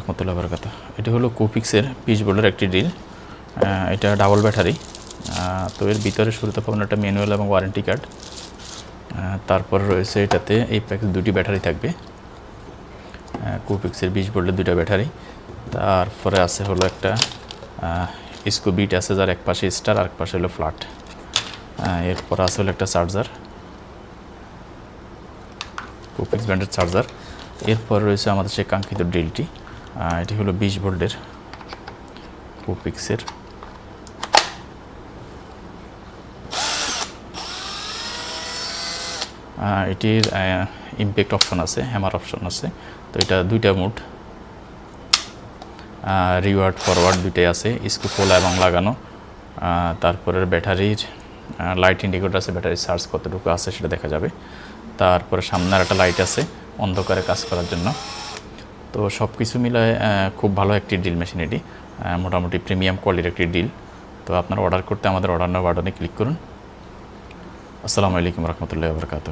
রহমতুল্লাহ বরকাত। এটি হলো কোপিক্সের পিচ বোর্ডের একটি ড্রিল এটা ডাবল ব্যাটারি তো এর ভিতরে শুরুতে পাবেন একটা ম্যানুয়াল এবং ওয়ারেন্টি কার্ড তারপর রয়েছে এটাতে এই প্যাকেজ দুটি ব্যাটারি থাকবে। কোপিক্সের বিশ বোল্টের দুটো ব্যাটারি তারপরে আছে হলো একটা স্কুবিট আছে যার এক পাশে স্টার আর এক পাশে হলো ফ্ল্যাট এরপর আছে হলো একটা চার্জার কোপিক্স ব্র্যান্ডের চার্জার এরপর রয়েছে আমাদের সেই কাঙ্ক্ষিত ড্রিলটি এটি হলো বিশ ভোল্টের কোপিক্সের এটির ইমপ্যাক্ট অপশন আছে হ্যামার অপশন আছে। তো এটা দুইটা মোড। রিওয়ার্ড ফরওয়ার্ড দুইটাই আছে স্কু খোলা এবং লাগানো। আহ, তারপরে ব্যাটারির লাইট ইন্ডিকেটর আছে ব্যাটারির চার্জ কতটুকু আছে সেটা দেখা যাবে। তারপরে সামনের একটা লাইট আছে অন্ধকারে কাজ করার জন্য। তো সব কিছু মিলায় খুব ভালো একটি ড্রিল মেশিন এটি। মোটামুটি প্রিমিয়াম কোয়ালিটির একটি ডিল তো আপনারা অর্ডার করতে আমাদের অর্ডার নাও বাটনে ক্লিক করুন। আসসালামু আলাইকুম রহমতুল্লাহ বরকাত